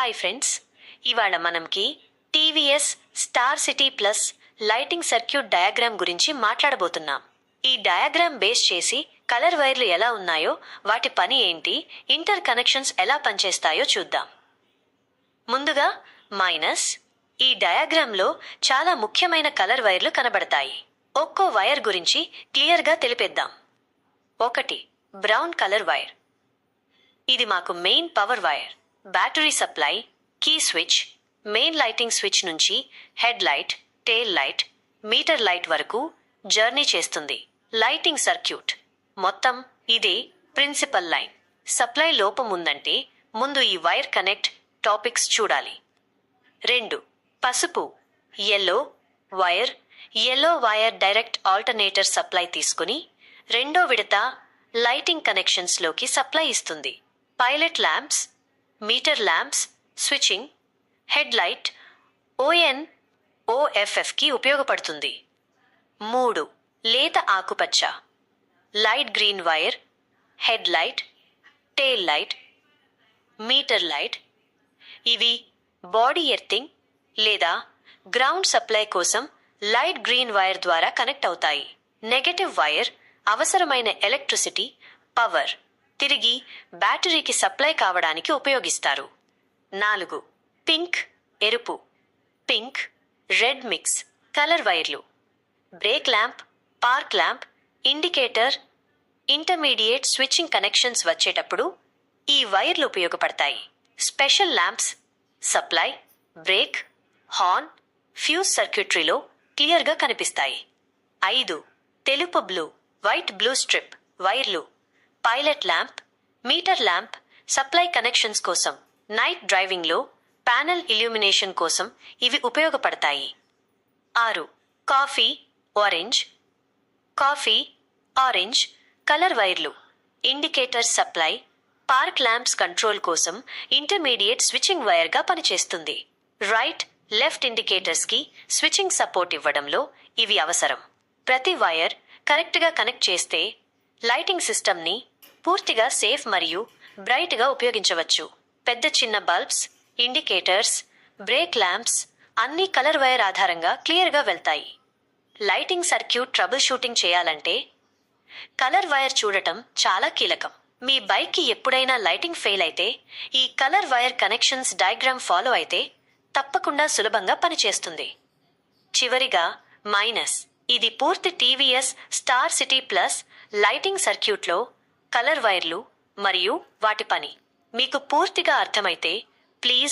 Hi friends ఇవాళ మనంకి TVS Star City Plus lighting circuit diagram గురించి మాట్లాడబోతున్నాం. ఈ డయాగ్రామ్ బేస్ చేసి కలర్ వైర్లు ఎలా ఉన్నాయో వాటి పని ఏంటి ఇంటర్ కనెక్షన్స్ ఎలా పనిచేస్తాయో చూద్దాం. ముందుగా మైనస్ ఈ డయాగ్రామ్లో చాలా ముఖ్యమైన కలర్ వైర్లు కనబడతాయి. ఒక్కో వైర్ గురించి క్లియర్గా తెలిపేద్దాం. ఒకటి బ్రౌన్ కలర్ వైర్. ఇది మాకు main power wire. Battery supply key switch main lighting switch నుంచి head light tail light meter light వరకు జర్నీ చేస్తుంది. Lighting circuit. మొత్తం ఇదే ప్రిన్సిపల్ లైన్. సప్లై లోపం ఉందంటే ముందు ఈ వైర్ కనెక్ట్ టాపిక్స్ చూడాలి. రెండు. పసుపు. Yellow wire. Yellow wire direct alternator supply తీసుకుని రెండో విడత లైటింగ్ కనెక్షన్స్లోకి సప్లై ఇస్తుంది. Pilot lamps meter lamps switching head light O N ఓఎఫ్ఎఫ్కి ఉపయోగపడుతుంది. మూడు లేత ఆకుపచ్చ light green wire head light tail light meter light. ఇవి బాడీ ఎర్తింగ్ లేదా గ్రౌండ్ సప్లై కోసం లైట్ గ్రీన్ వైర్ ద్వారా కనెక్ట్ అవుతాయి. నెగటివ్ వైర్ అవసరమైన ఎలక్ట్రిసిటీ పవర్. తిరిగి బ్యాటరీకి సప్లై కావడానికి ఉపయోగిస్తారు. నాలుగు. పింక్ ఎరుపు. పింక్ రెడ్ మిక్స్ కలర్ వైర్లు. Brake lamp park lamp indicator intermediate switching connections వచ్చేటప్పుడు ఈ వైర్లు ఉపయోగపడతాయి. Special lamps supply brake horn fuse సర్క్యూటరీలో క్లియర్గా కనిపిస్తాయి. ఐదు. తెలుపు బ్లూ వైట్ బ్లూ స్ట్రిప్ వైర్లు. Pilot lamp meter lamp supply connections కోసం నైట్ డ్రైవింగ్లో ప్యానెల్ ఇల్యూమినేషన్ కోసం ఇవి ఉపయోగపడతాయి. ఆరు coffee orange coffee orange colour వైర్లు indicator supply park lamps control కోసం ఇంటర్మీడియట్ స్విచ్చింగ్ వైర్గా పనిచేస్తుంది. రైట్ లెఫ్ట్ ఇండికేటర్స్కి స్విచ్చింగ్ సపోర్ట్ ఇవ్వడంలో ఇవి అవసరం. ప్రతి వైర్ కరెక్ట్గా కనెక్ట్ చేస్తే లైటింగ్ సిస్టమ్ని పూర్తిగా సేఫ్ మరియు బ్రైట్గా ఉపయోగించవచ్చు. పెద్ద చిన్న బల్బ్స్ ఇండికేటర్స్ బ్రేక్ ల్యాంప్స్ అన్ని కలర్ వైర్ ఆధారంగా క్లియర్గా వెళ్తాయి. లైటింగ్ సర్క్యూట్ ట్రబుల్ షూటింగ్ చేయాలంటే కలర్ వైర్ చూడటం చాలా కీలకం. మీ బైక్కి ఎప్పుడైనా లైటింగ్ ఫెయిల్ అయితే ఈ colour wire connections diagram follow అయితే తప్పకుండా సులభంగా పనిచేస్తుంది. చివరిగా మైనస్ ఇది పూర్తి TVS Star City Plus lighting సర్క్యూట్లో కలర్ వైర్లు మరియు వాటి పని. మీకు పూర్తిగా అర్థమైతే ప్లీజ్